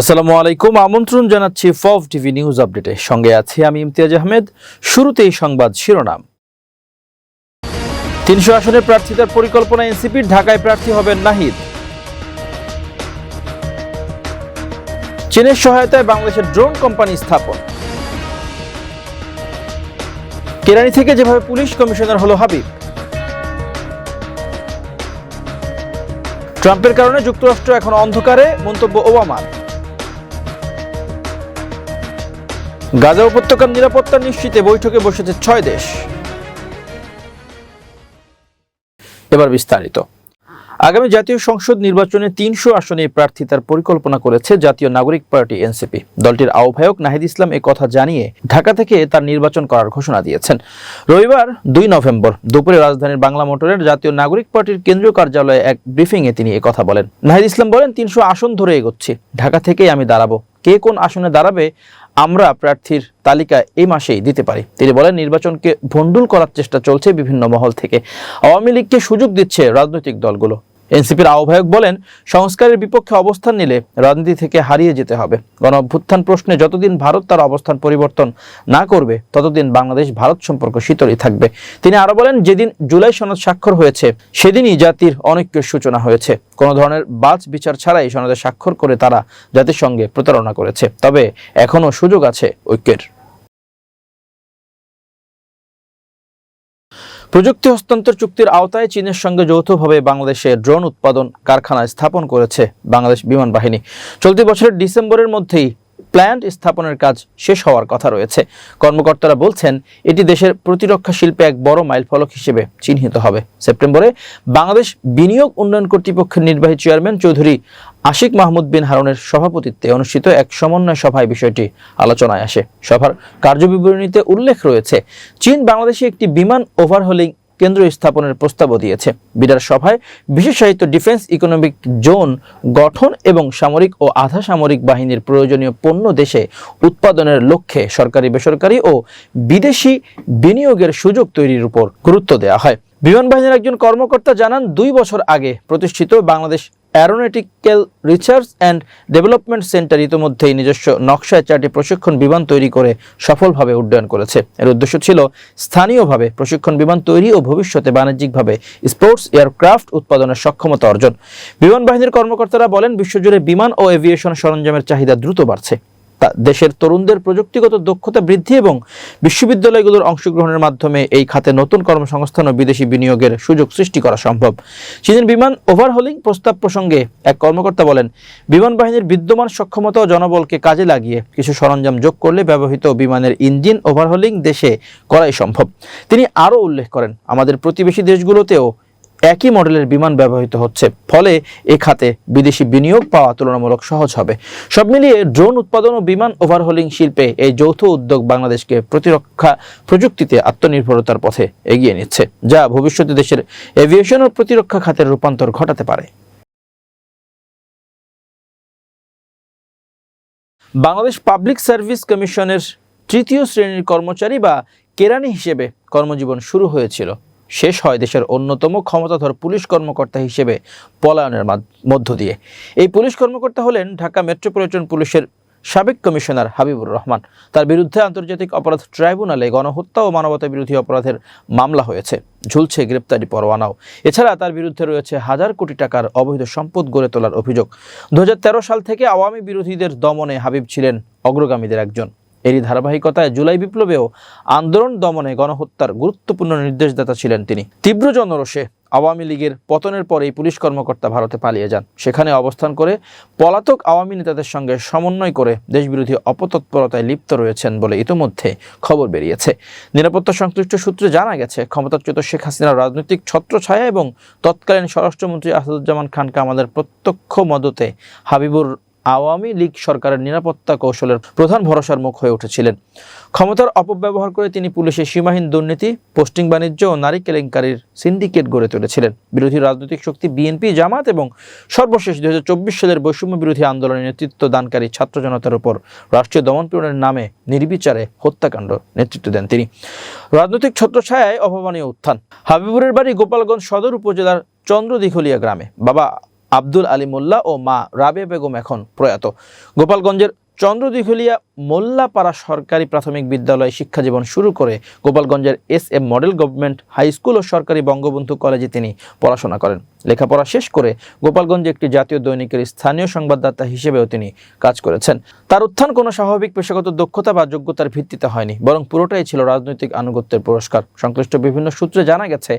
আসসালামু আলাইকুম, আমন্ত্রণ জানাচ্ছি ফভ টিভি নিউজ আপডেটে। সঙ্গে আছি আমি ইমতিয়াজ আহমেদ। শুরুতেই সংবাদ শিরোনাম। তিনশো আসনের প্রার্থিতার পরিকল্পনা এনসিপির ঢাকায় প্রার্থী হবেন নাহিদ। চীনের সহায়তায় বাংলাদেশের ড্রোন কোম্পানি স্থাপন। কেরানি থেকে যেভাবে পুলিশ কমিশনার হলো হাবিব। ট্রাম্পের কারণে যুক্তরাষ্ট্র এখন অন্ধকারে, মন্তব্য ওবামার। গাজা উপত্যকার নিরাপত্তা নিশ্চিতে বৈঠকে বসেছে ছয় দেশ। এবার বিস্তারিত। আগামী জাতীয় সংসদ নির্বাচনে তিনশো আসনে প্রার্থিতার পরিকল্পনা করেছে জাতীয় নাগরিক পার্টি, এনসিপি। দলটির আহ্বায়ক নাহিদ ইসলাম এ কথা জানিয়ে ঢাকা থেকে তার নির্বাচন করার ঘোষণা দিয়েছেন। রবিবার দুই নভেম্বর দুপুরে রাজধানীর বাংলা মোটরের জাতীয় নাগরিক পার্টির কেন্দ্রীয় কার্যালয়ে এক ব্রিফিংয়ে তিনি কথা বলেন। নাহিদ ইসলাম বলেন, তিনশো আসন ধরে এগোচ্ছি। ঢাকা থেকেই আমি দাঁড়াবো। কে কোন আসনে দাঁড়াবে আমরা প্রার্থীর তালিকা এই মাসেই দিতে পারি। তিনি বলেন, নির্বাচনকে ভণ্ডুল করার চেষ্টা চলছে বিভিন্ন মহল থেকে। আওয়ামী লীগকে সুযোগ দিচ্ছে রাজনৈতিক দলগুলো। এনসিপির আহ্বায়ক বলেন, সংস্কারের বিপক্ষে অবস্থান নিলে রাজনীতি থেকে হারিয়ে যেতে হবে। গণ অভ্যুত্থান প্রশ্নে যতদিন ভারত তার অবস্থান পরিবর্তন না করবে, ততদিন বাংলাদেশ ভারত সম্পর্ক শীতলই থাকবে। তিনি আরও বলেন, যেদিন জুলাই সনদ স্বাক্ষর হয়েছে, সেদিনই জাতির অনৈক্যের সূচনা হয়েছে। কোনো ধরনের বাজ বিচার ছাড়াই সনদে স্বাক্ষর করে তারা জাতির সঙ্গে প্রতারণা করেছে। তবে এখনও সুযোগ আছে ঐক্যের। প্রযুক্তি হস্তান্তর চুক্তির আওতায় চীনের সঙ্গে যৌথভাবে বাংলাদেশে ড্রোন উৎপাদন কারখানা স্থাপন করেছে বাংলাদেশ বিমান বাহিনী। চলতি বছরের ডিসেম্বরের মধ্যেই প্ল্যান্ট স্থাপনের কাজ শেষ হওয়ার কথা রয়েছে। কর্মকর্তারা বলছেন, এটি দেশের প্রতিরক্ষা শিল্পে এক বড় মাইলফলক হিসেবে চিহ্নিত হবে। সেপ্টেম্বরে বাংলাদেশ বিনিয়োগ উন্নয়ন কর্তৃপক্ষের নির্বাহী চেয়ারম্যান চৌধুরী আশিক মাহমুদ বিন হারুনের সভাপতিত্বে অনুষ্ঠিত এক সমন্বয় সভায় বিষয়টি আলোচনায় আসে। সভার কার্যবিবরণীতে উল্লেখ রয়েছে, চীন বাংলাদেশে একটি বিমান ওভারহোলিং কেন্দ্র স্থাপনের প্রস্তাবও দিয়েছে। বিডার সভায় বিশেষায়িত ডিফেন্স ইকোনমিক জোন গঠন এবং সামরিক ও আধা সামরিক বাহিনীর প্রয়োজনীয় পণ্য দেশে উৎপাদনের লক্ষ্যে সরকারি, বেসরকারি ও বিদেশি বিনিয়োগের সুযোগ তৈরির উপর গুরুত্ব দেওয়া হয়। বিমান বাহিনীর একজন কর্মকর্তা জানান, দুই বছর আগে প্রতিষ্ঠিত Bangladesh aeronautical research and development centre ইতিমধ্যেই নিজস্ব নকশায় চারটি প্রশিক্ষণ বিমান তৈরি করে সফলভাবে উড্ডয়ন করেছে। এর উদ্দেশ্য ছিল স্থানীয়ভাবে প্রশিক্ষণ বিমান তৈরি ও ভবিষ্যতে বাণিজ্যিকভাবে স্পোর্টস এয়ারক্রাফট উৎপাদনের সক্ষমতা অর্জন। বিমান বাহিনীর কর্মকর্তারা বলেন, বিশ্বজুড়ে বিমান ও এভিয়েশন সরঞ্জামের চাহিদা দ্রুত বাড়ছে। দেশের তরুণদের প্রযুক্তিগত দক্ষতা বৃদ্ধি এবং বিশ্ববিদ্যালয়গুলোর অংশগ্রহণের মাধ্যমে এই খাতে নতুন কর্মসংস্থান ও বিদেশি বিনিয়োগের সুযোগ সৃষ্টি করা সম্ভব। চীনের বিমান ওভারহোলিং প্রস্তাব প্রসঙ্গে এক কর্মকর্তা বলেন, বিমান বাহিনীর বিদ্যমান সক্ষমতা ও জনবলকে কাজে লাগিয়ে কিছু সরঞ্জাম যোগ করলে ব্যবহৃত বিমানের ইঞ্জিন ওভারহোলিং দেশে করাই সম্ভব। তিনি আরও উল্লেখ করেন, আমাদের প্রতিবেশী দেশগুলোতেও একই মডেলের বিমান ব্যবহৃত হচ্ছে, ফলে এ খাতে বিদেশি বিনিয়োগ পাওয়া তুলনামূলক সহজ হবে। সব মিলিয়ে ড্রোন উৎপাদন ও বিমান ওভারহোলিং শিল্পে এই যৌথ উদ্যোগ বাংলাদেশকে প্রতিরক্ষা প্রযুক্তিতে আত্মনির্ভরতার পথে এগিয়ে নিচ্ছে, যা ভবিষ্যতে দেশের এভিয়েশন ও প্রতিরক্ষা খাতের রূপান্তর ঘটাতে পারে। বাংলাদেশ পাবলিক সার্ভিস কমিশনের তৃতীয় শ্রেণির কর্মচারী বা কেরানি হিসেবে কর্মজীবন শুরু হয়েছিল। শেষ হয় দেশের অন্যতম ক্ষমতাধর পুলিশ কর্মকর্তা হিসেবে পলায়নের মধ্য দিয়ে। এই পুলিশ কর্মকর্তা হলেন ঢাকা মেট্রোপলিটন পুলিশের সাবেক কমিশনার হাবিবুর রহমান। তার বিরুদ্ধে আন্তর্জাতিক অপরাধ ট্রাইব্যুনালে গণহত্যা ও মানবতা বিরোধী অপরাধের মামলা হয়েছে। ঝুলছে গ্রেপ্তারি পরোয়ানাও। এছাড়া তার বিরুদ্ধে রয়েছে হাজার কোটি টাকার অবৈধ সম্পদ গড়ে তোলার অভিযোগ। দু হাজার তেরো সাল থেকে আওয়ামী বিরোধীদের দমনে হাবিব ছিলেন অগ্রগামীদের একজন। এরই ধারাবাহিকতায় জুলাই বিপ্লবেও আন্দোলন দমনে গণহত্যার গুরুত্বপূর্ণ নির্দেশদাতা ছিলেন তিনি। তীব্র জনরোষে আওয়ামী লীগের পতনের পর এই পুলিশ কর্মকর্তা ভারতে পালিয়ে যান। সেখানে অবস্থান করে পলাতক আওয়ামী নেতাদের সঙ্গে সমন্বয় করে দেশবিরোধী অপতৎপরতায় লিপ্ত রয়েছেন বলে ইতোমধ্যে খবর বেরিয়েছে। নিরাপত্তা সংশ্লিষ্ট সূত্রে জানা গেছে, ক্ষমতাচ্যুত শেখ হাসিনার রাজনৈতিক ছত্রছায়া এবং তৎকালীন স্বরাষ্ট্রমন্ত্রী আসাদুজ্জামান খান কামালের প্রত্যক্ষ মদতে হাবিবুর আওয়ামী লীগ সরকারের নিরাপত্তা কৌশলের প্রধান ভরসার মুখ হয়ে উঠেছিলেন। ক্ষমতার অপব্যবহার করে তিনি পুলিশের সীমাহীন দুর্নীতি, পোস্টিং বাণিজ্য ও নারী কেলেঙ্কারির সিন্ডিকেট গড়ে তুলেছিলেন। বিরোধী রাজনৈতিক শক্তি বিএনপি, জামাত এবং সর্বশেষ দু হাজার চব্বিশ সালের বৈষম্য বিরোধী আন্দোলনের নেতৃত্ব দানকারী ছাত্র জনতার উপর রাষ্ট্রীয় দমনপীড়নের নামে নির্বিচারে হত্যাকাণ্ড নেতৃত্ব দেন তিনি। রাজনৈতিক ছত্রছায়ায় অভাবনীয় উত্থান। হাবিবুরের বাড়ি গোপালগঞ্জ সদর উপজেলার চন্দ্রদিঘলিয়া গ্রামে। বাবা আব্দুল আলী মোল্লা ও মা রাবে বেগম এখন প্রয়াত। গোপালগঞ্জের চন্দ্রদিঘলিয়া মোল্লাপাড়া সরকারি প্রাথমিক বিদ্যালয়ে শিক্ষাজীবন শুরু করে গোপালগঞ্জের S M model government high school ও সরকারি বঙ্গবন্ধু কলেজে তিনি পড়াশোনা করেন। লেখাপড়া শেষ করে গোপালগঞ্জে একটি জাতীয় দৈনিকের স্থানীয় সংবাদদাতা হিসেবেও তিনি কাজ করেছেন। তার উত্থান কোনো স্বাভাবিক, পেশাগত দক্ষতা বা যোগ্যতার ভিত্তিতে হয়নি, বরং পুরোটাই ছিল রাজনৈতিক আনুগত্যের পুরস্কার। সংশ্লিষ্ট বিভিন্ন সূত্রে জানা গেছে,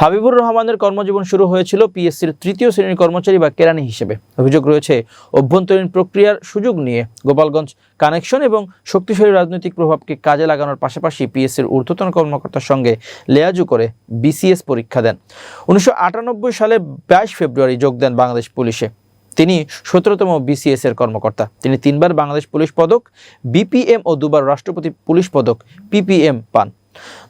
হাবিবুর রহমানের কর্মজীবন শুরু হয়েছিল পিএসসির তৃতীয় শ্রেণির কর্মচারী বা কেরানি হিসেবে। অভিযোগ রয়েছে, অভ্যন্তরীণ প্রক্রিয়ার সুযোগ নিয়ে গোপালগঞ্জ কানেকশন এবং শক্তিশালী রাজনৈতিক প্রভাবকে কাজে লাগানোর পাশাপাশি পিএসসির ঊর্ধ্বতন কর্মকর্তার সঙ্গে লেয়াজু করে বিসিএস পরীক্ষা দেন। উনিশশো আটানব্বই সালে বাইশ ফেব্রুয়ারি যোগ দেন বাংলাদেশ পুলিশে। তিনি সতেরোতম বিসিএস এর কর্মকর্তা। তিনি তিনবার বাংলাদেশ পুলিশ পদক, বিপিএম ও দুবার রাষ্ট্রপতি পুলিশ পদক, পিপিএম পান।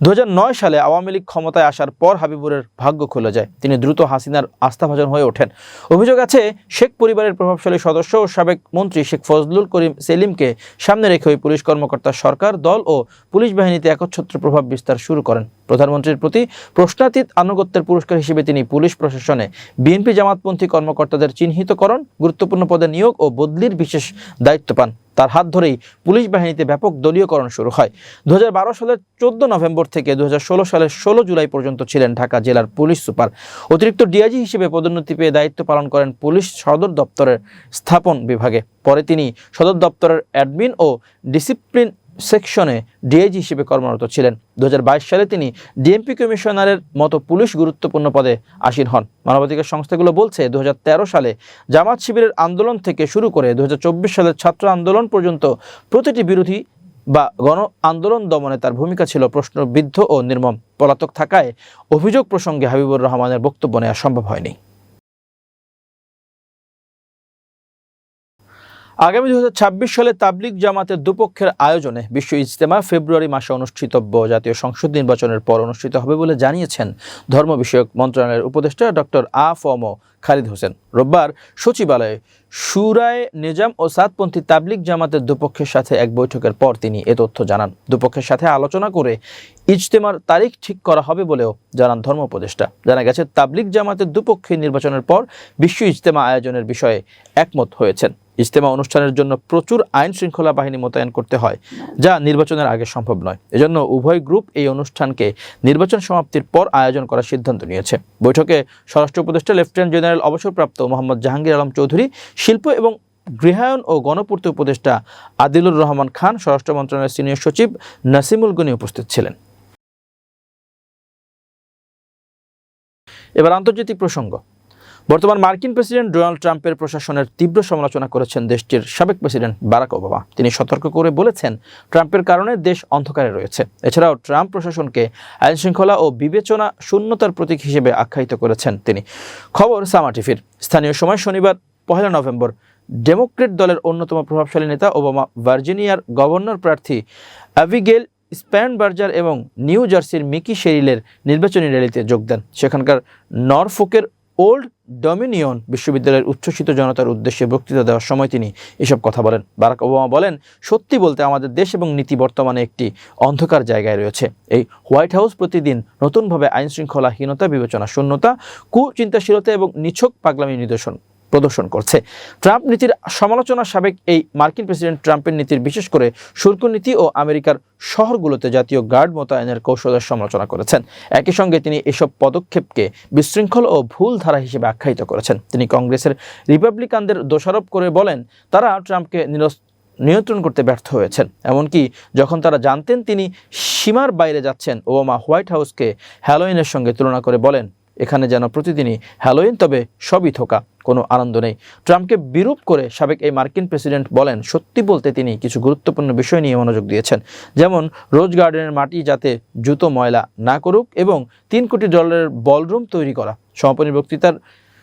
দু হাজার নয় সালে আওয়ামী লীগ ক্ষমতায় আসার পর হাবিবুরের ভাগ্য খুলে যায়। তিনি দ্রুত হাসিনার আস্থাভাজন হয়ে ওঠেন। অভিযোগ আছে, শেখ পরিবারের প্রভাবশালী সদস্য ও সাবেক মন্ত্রী শেখ ফজলুল করিম সেলিমকে সামনে রেখে ওই পুলিশ কর্মকর্তা সরকার, দল ও পুলিশ বাহিনীতে একচ্ছত্র প্রভাব বিস্তার শুরু করেন। প্রধানমন্ত্রীর প্রতি প্রশ্নাতীত আনুগত্যের পুরস্কার হিসেবে তিনি পুলিশ প্রশাসনে বিএনপি জামাতপন্থী কর্মকর্তাদের চিহ্নিতকরণ, গুরুত্বপূর্ণ পদে নিয়োগ ও বদলির বিশেষ দায়িত্ব পান। তার হাত ধরেই পুলিশ বাহিনীতে ব্যাপক দলীয়করণ শুরু হয়। দু হাজার বারো সালের চোদ্দ নভেম্বর থেকে দু হাজার ষোলো সালের ষোলো জুলাই পর্যন্ত ছিলেন ঢাকা জেলার পুলিশ সুপার। অতিরিক্ত ডিআইজি হিসেবে পদোন্নতি পেয়ে দায়িত্ব পালন করেন পুলিশ সদর দপ্তরের স্থাপন বিভাগে। পরে তিনি সদর দপ্তরের অ্যাডমিন ও ডিসিপ্লিন সেকশনে ডিআইজি হিসেবে কর্মরত ছিলেন। দু হাজার বাইশ সালে তিনি ডিএমপি কমিশনারের মতো পুলিশ গুরুত্বপূর্ণ পদে আসীন হন। মানবাধিকার সংস্থাগুলো বলছে দু হাজার তেরো সালে জামাত শিবিরের আন্দোলন থেকে শুরু করে দু হাজার চব্বিশ সালের ছাত্র আন্দোলন পর্যন্ত প্রতিটি বিরোধী বা গণ আন্দোলন দমনে তার ভূমিকা ছিল প্রশ্নবিদ্ধ ও নির্মম। পলাতক থাকায় অভিযোগ প্রসঙ্গে হাবিবুর রহমানের বক্তব্য নেওয়া সম্ভব হয়নি। আগামী দু হাজার ছাব্বিশ সালে তাবলিক জামাতের দুপক্ষের আয়োজনে বিশ্ব ইজতেমা ফেব্রুয়ারি মাসে অনুষ্ঠিতব্য। জাতীয় সংসদ নির্বাচনের পর অনুষ্ঠিত হবে বলে জানিয়েছেন ধর্ম বিষয়ক মন্ত্রণালয়ের উপদেষ্টা doctor A F M Khalid Hossain. রোববার সচিবালয়ে সুরায় নিজাম ও সাতপন্থী তাবলিগ জামাতের দুপক্ষের সাথে এক বৈঠকের পর তিনি এ তথ্য জানান। দুপক্ষের সাথে আলোচনা করে ইজতেমার তারিখ ঠিক করা হবে বলেও জানান ধর্ম উপদেষ্টা। জানা গেছে, তাবলিগ জামাতের দুপক্ষের নির্বাচনের পর বিশ্ব ইজতেমা আয়োজনের বিষয়ে একমত হয়েছেন। ইজতেমা অনুষ্ঠানের জন্য প্রচুর আইন শৃঙ্খলা বাহিনী মোতায়েন করতে হয়, যা নির্বাচনের আগে সম্ভব নয়। এজন্য উভয় গ্রুপ এই অনুষ্ঠানকে নির্বাচন সমাপ্তির পর আয়োজন করার সিদ্ধান্ত নিয়েছে। বৈঠকে স্বরাষ্ট্র উপদেষ্টা লেফটেন্যান্ট জেনারেল অবসরপ্রাপ্ত মোহাম্মদ জাহাঙ্গীর আলম চৌধুরী শিল্প এবং গৃহায়ন ও গণপূর্তি উপদেষ্টা আদিলুর রহমান খান স্বরাষ্ট্র মন্ত্রণালয়ের সিনিয়র সচিব নাসিমুল গনি উপস্থিত ছিলেন। এবার আন্তর্জাতিক প্রসঙ্গ। বর্তমান মার্কিন প্রেসিডেন্ট ডোনাল্ড ট্রাম্পের প্রশাসনের তীব্র সমালোচনা করেছেন দেশটির সাবেক প্রেসিডেন্ট বারাক ওবামা। তিনি সতর্ক করে বলেছেন, ট্রাম্পের কারণে দেশ অন্ধকারে রয়েছে। এছাড়াও ট্রাম্প প্রশাসনকে আইন শৃঙ্খলা ও বিবেচনা শূন্যতার প্রতীক হিসেবে আখ্যায়িত করেছেন তিনি। খবর সামা টিভির। স্থানীয় সময় শনিবার পহেলা নভেম্বর। ডেমোক্রেট দলের অন্যতম প্রভাবশালী নেতা ওবামা ভার্জিনিয়ার গভর্নর প্রার্থী অ্যাভিগেল স্প্যানবার্জার এবং নিউ জার্সির মিকি শেরিলের নির্বাচনী র্যালিতে যোগ দেন। সেখানকার নরফোকের ওল্ড ডমিনিয়ন বিশ্ববিদ্যালয়ের উচ্ছ্বসিত জনতার উদ্দেশ্যে বক্তৃতা দেওয়ার সময় তিনি এসব কথা বলেন। বারাক ওবামা বলেন, সত্যি বলতে আমাদের দেশ এবং নীতি বর্তমানে একটি অন্ধকার জায়গায় রয়েছে। এই হোয়াইট হাউস প্রতিদিন নতুনভাবে আইন শৃঙ্খলাহীনতা বিবেচনা শূন্যতা কুচিন্তাশীলতা এবং নিছক পাগলামি নিদর্শন। প্রদর্শন করছে। ট্রাম্প নীতির সমালোচনা সাবেক এই মার্কিন প্রেসিডেন্ট ট্রাম্পের নীতির বিশেষ করে শুল্ক নীতি ও আমেরিকার শহরগুলোতে জাতীয় গার্ড মোতায়েনের কৌশলের সমালোচনা করেছেন। একই সঙ্গে তিনি এসব পদক্ষেপকে বিশৃঙ্খল ও ভুল ধারা হিসেবে আখ্যায়িত করেছেন। তিনি কংগ্রেসের রিপাবলিকানদের দোষারোপ করে বলেন, তারা ট্রাম্পকে নিরস্ত নিয়ন্ত্রণ করতে ব্যর্থ হয়েছেন। এমনকি যখন তারা জানতেন তিনি সীমার বাইরে যাচ্ছেন, ওবামা হোয়াইট হাউসকে হ্যালোইনের সঙ্গে তুলনা করে বলেন, এখানে যেন প্রতিদিনই হ্যালোইন, তবে সবই থোকা কোনো আনন্দ নেই। ট্রাম্পকে বিরূপ করে সাবেক এই মার্কিন প্রেসিডেন্ট বলেন, সত্যি বলতে তিনি কিছু গুরুত্বপূর্ণ বিষয় নিয়ে মনোযোগ দিয়েছেন। যেমন, রোজ গার্ডেনের মাটি যাতে জুতো, ময়লা না করুক এবং তিন কোটি ডলারের বলরুম তৈরি করা। সমাপনী বক্তৃতার,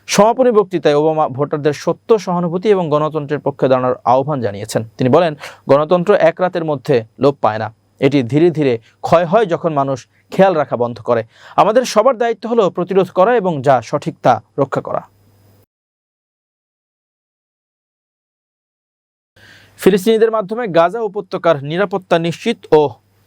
সমাপনী বক্তৃতায় ওবামা ভোটারদের সত্য, সহানুভূতি এবং গণতন্ত্রের পক্ষে দাঁড়ানোর আহ্বান জানিয়েছেন। তিনি বলেন, গণতন্ত্র এক রাতের মধ্যে লোপ পায় না। এটি ধীরে ধীরে ক্ষয় হয় যখন মানুষ খেয়াল রাখা বন্ধ করে। আমাদের সবার দায়িত্ব হলো প্রতিরোধ করা এবং যা সঠিক তা রক্ষা করা। ফিলিস্তিনিদের মাধ্যমে গাজা উপত্যকার নিরাপত্তা নিশ্চিত ও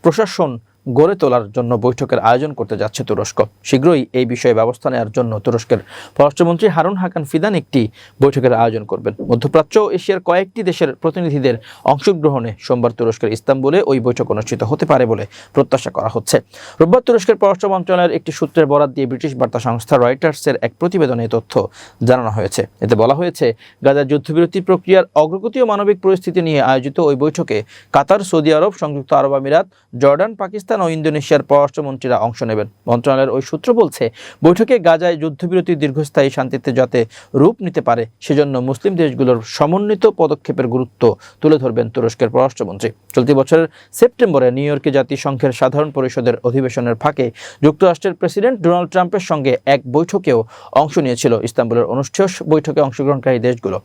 প্রশাসন গড়ে তোলার জন্য বৈঠকের আয়োজন করতে যাচ্ছে তুরস্ক। শীঘ্রই এই বিষয়ে ব্যবস্থা নেওয়ার জন্য তুরস্কের পররাষ্ট্রমন্ত্রী হারুন হাকান ফিদান একটি বৈঠকের আয়োজন করবেন। মধ্যপ্রাচ্য ও এশিয়ার কয়েকটি দেশের প্রতিনিধিদের অংশগ্রহণে সোমবার তুরস্কের ইস্তাম্বুলে ওই বৈঠক অনুষ্ঠিত হতে পারে বলে প্রত্যাশা করা হচ্ছে। রোববার তুরস্কের পররাষ্ট্র মন্ত্রণালয়ের একটি সূত্রের বরাত দিয়ে ব্রিটিশ বার্তা সংস্থা রয়টার্সের এক প্রতিবেদনে তথ্য জানানো হয়েছে। এতে বলা হয়েছে, গাজার যুদ্ধবিরতি প্রক্রিয়ার অগ্রগতি ও মানবিক পরিস্থিতি নিয়ে আয়োজিত ওই বৈঠকে কাতার, সৌদি আরব, সংযুক্ত আরব আমিরাত, জর্ডান, পাকিস্তান ও ইন্দোনেশিয়ার পররাষ্ট্রমন্ত্রীরা অংশ নেবেন। মন্ত্রণালয়ের ওই সূত্র বলছে, বৈঠকে গাজায় যুদ্ধবিরতি দীর্ঘস্থায়ী শান্তিতে যাতে রূপ নিতে পারে, সেজন্য মুসলিম দেশগুলোর সমন্বিত পদক্ষেপের গুরুত্ব তুলে ধরবেন তুরস্কের পররাষ্ট্রমন্ত্রী। চলতি বছরের সেপ্টেম্বরে নিউ ইয়র্কে জাতিসংঘের সাধারণ পরিষদের অধিবেশনের ফাঁকে যুক্তরাষ্ট্রের প্রেসিডেন্ট ডোনাল্ড ট্রাম্পের সঙ্গে এক বৈঠকেও অংশ নিয়েছিল ইস্তাম্বুলের অনুষ্ঠেয় বৈঠকে অংশগ্রহণকারী দেশগুলো।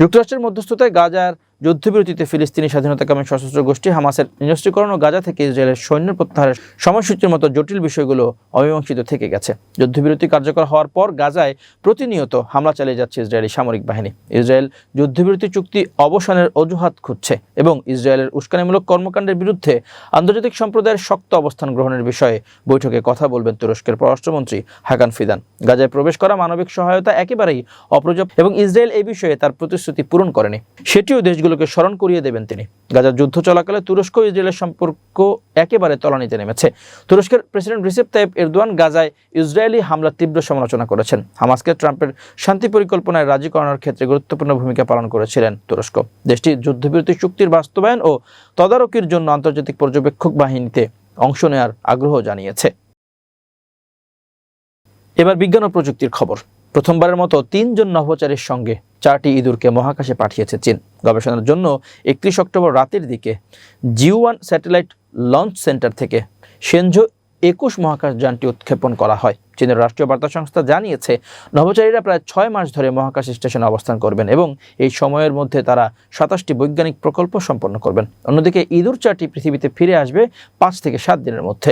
যুক্তরাষ্ট্রের মধ্যস্থতায় গাজার যুদ্ধবিরতিতে ফিলিস্তিনি স্বাধীনতাকামী সশস্ত্র গোষ্ঠী হামাসের নিরস্ত্রীকরণ ও গাজা থেকে ইসরায়েলের সৈন্য প্রত্যাহারের সময়সূচির মতো জটিল বিষয়গুলো অমীমাংসিত থেকে গেছে। যুদ্ধবিরতি কার্যকর হওয়ার পর গাজায় প্রতিনিয়ত হামলা চালিয়ে যাচ্ছে ইসরায়েলি সামরিক বাহিনী। ইসরায়েল যুদ্ধবিরতি চুক্তি অবসানের অজুহাত খুঁজছে এবং ইসরায়েলের উস্কানিমূলক কর্মকাণ্ডের বিরুদ্ধে আন্তর্জাতিক সম্প্রদায়ের শক্ত অবস্থান গ্রহণের বিষয়ে বৈঠকে কথা বলবেন তুরস্কের পররাষ্ট্রমন্ত্রী হাকান ফিদান। গাজায় প্রবেশ করা মানবিক সহায়তা একেবারেই অপ্রযোজ্য এবং ইসরায়েল এই বিষয়ে তার প্রতিশ্রুতি পূরণ করেনি। সেটিও দেশগুলোকে স্মরণ করিয়ে দেবেন তিনি। গাজার যুদ্ধ চলাকালে তুরস্ক ও ইসরায়েলের সম্পর্ক একেবারে তলানিতে নেমেছে। তুরস্কের প্রেসিডেন্ট রিসেপ তাইপ এরদোয়ান গাজায় ইসরায়েলি হামলার তীব্র সমালোচনা করেছেন। হামাসকে ট্রাম্পের শান্তি পরিকল্পনায় রাজি করানোর ক্ষেত্রে গুরুত্বপূর্ণ ভূমিকা পালন করেছিলেন তুরস্ক। দেশটি যুদ্ধবিরতি চুক্তির বাস্তবায়ন ও তদারকির জন্য আন্তর্জাতিক পর্যবেক্ষক বাহিনীতে অংশ নেওয়ার আগ্রহ জানিয়েছে। এবার বিজ্ঞান ও প্রযুক্তির খবর। প্রথমবারের মতো তিনজন নভোচারীর সঙ্গে চারটি ইঁদুরকে মহাকাশে পাঠিয়েছে চীন। গবেষণার জন্য একত্রিশ অক্টোবর রাতের দিকে Jiuquan satellite launch centre থেকে সেনজো একুশ মহাকাশ যানটি উৎক্ষেপণ করা হয়। চীনের রাষ্ট্রীয় বার্তা সংস্থা জানিয়েছে, নভোচারীরা প্রায় ছয় মাস ধরে মহাকাশ স্টেশনে অবস্থান করবেন এবং এই সময়ের মধ্যে তারা সাতাশটি বৈজ্ঞানিক প্রকল্প সম্পন্ন করবেন। অন্যদিকে ইঁদুর চারটি পৃথিবীতে ফিরে আসবে পাঁচ থেকে সাত দিনের মধ্যে।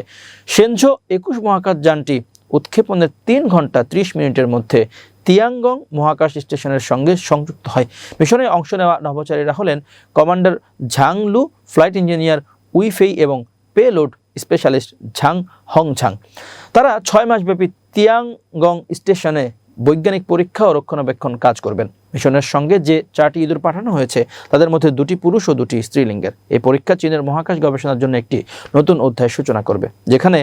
সেনজো একুশ মহাকাশ যানটি উৎক্ষেপণের তিন ঘণ্টা ত্রিশ মিনিটের মধ্যে তিয়াঙ্গং মহাকাশ স্টেশনের সঙ্গে সংযুক্ত হয়। মিশনে অংশ নেওয়া নভোচারীরা হলেন commander Zhang Lu, flight engineer Wu Fei এবং payload specialist Zhang Hong Zhang তারা ছয় মাসব্যাপী তিয়াংগং স্টেশনে বৈজ্ঞানিক পরীক্ষা ও রক্ষণাবেক্ষণ কাজ করবেন। মিশনের সঙ্গে যে চারটি ইঁদুর পাঠানো হয়েছে, তাদের মধ্যে দুটি পুরুষ ও দুটি স্ত্রীলিঙ্গের। এই পরীক্ষা চীনের মহাকাশ গবেষণার জন্য একটি নতুন অধ্যায় সূচনা করবে, যেখানে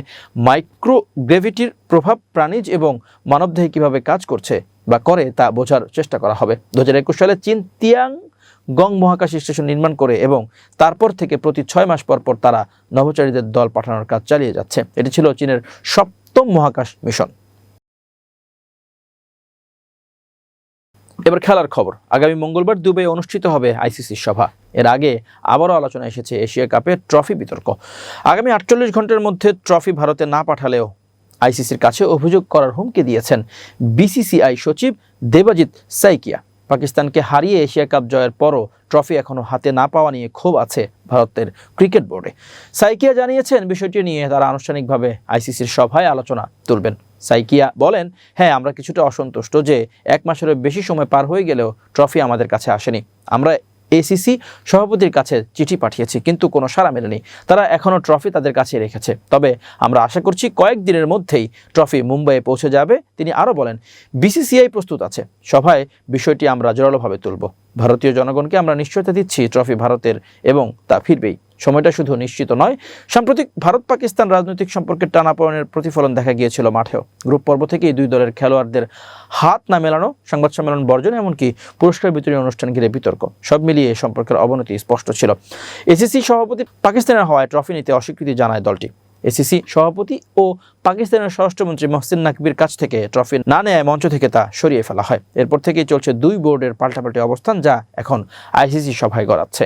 মাইক্রোগ্রেভিটির প্রভাব প্রাণীজ এবং মানবদেহে কীভাবে কাজ করছে বা করে তা বোঝার চেষ্টা করা হবে। দু হাজার একুশ সালে চীন তিয়াং গং মহাকাশ স্টেশন নির্মাণ করে এবং তারপর থেকে প্রতি ছয় মাস পর পর তারা নভোচারীদের দল পাঠানোর কাজ চালিয়ে যাচ্ছে। এটি ছিল চীনের সপ্তম মহাকাশ মিশন। এবার খেলার খবর। আগামী মঙ্গলবার দুবাই অনুষ্ঠিত হবে আইসিসির সভা। এর আগে আবারও আলোচনা এসেছে এশিয়া কাপের ট্রফি বিতর্ক। আগামী আটচল্লিশ ঘণ্টার মধ্যে ট্রফি ভারতে না পাঠালেও আইসিসির কাছে অভিযোগ করার হুমকি দিয়েছেন বিসিসিআই সচিব দেবাজিৎ সাইকিয়া। পাকিস্তানকে হারিয়ে এশিয়া কাপ জয়ের পরও ট্রফি এখনও হাতে না পাওয়া নিয়ে ক্ষোভ আছে ভারতের ক্রিকেট বোর্ডে। সাইকিয়া জানিয়েছেন, বিষয়টি নিয়ে তারা আনুষ্ঠানিকভাবে আইসিসির সভায় আলোচনা তুলবেন। সাইকিয়া বলেন হ্যাঁ আমরা কিছুটা অসন্তুষ্ট যে এক মাসেরও বেশি সময় পার হয়ে গেলেও ট্রফি আমাদের কাছে আসেনি। আমরা এসিসি সভাপতির কাছে চিঠি পাঠিয়েছি, কিন্তু কোনো সাড়া মেলেনি। তারা এখনও ট্রফি তাদের কাছে রেখেছে। তবে আমরা আশা করছি কয়েকদিনের মধ্যেই ট্রফি মুম্বাইয়ে পৌঁছে যাবে। তিনি আরও বলেন, বিসিসিআই প্রস্তুত আছে। সভায় বিষয়টি আমরা জোরালোভাবে তুলব। ভারতীয় জনগণকে আমরা নিশ্চয়তা দিচ্ছি ট্রফি ভারতের এবং তা ফিরবেই। সময়টা শুধু নিশ্চিত নয়, সাম্প্রতিক ভারত পাকিস্তান রাজনৈতিক সম্পর্কের টানাপোড়েনের প্রতিফলন দেখা গিয়েছিল মাঠেও। গ্রুপ পর্ব থেকেই দুই দলের খেলোয়াড়দের হাত না মেলানো, সংবাদ সম্মেলন বর্জন এমনকি পুরস্কার বিতরণী অনুষ্ঠান ঘিরে বিতর্ক, সব মিলিয়ে এই সম্পর্কের অবনতি স্পষ্ট ছিল। এসিসি সভাপতি পাকিস্তানের হওয়ায় ট্রফি নিতে অস্বীকৃতি জানায় দলটি। এসিসি সভাপতি ও পাকিস্তানের স্বরাষ্ট্রমন্ত্রী মহসিন নাকবির কাছ থেকে ট্রফি না নেয় মঞ্চ থেকে তা সরিয়ে ফেলা হয়। এরপর থেকেই চলছে দুই বোর্ডের পাল্টাপাল্টি অবস্থান যা এখন আইসিসি সভায় গড়াচ্ছে।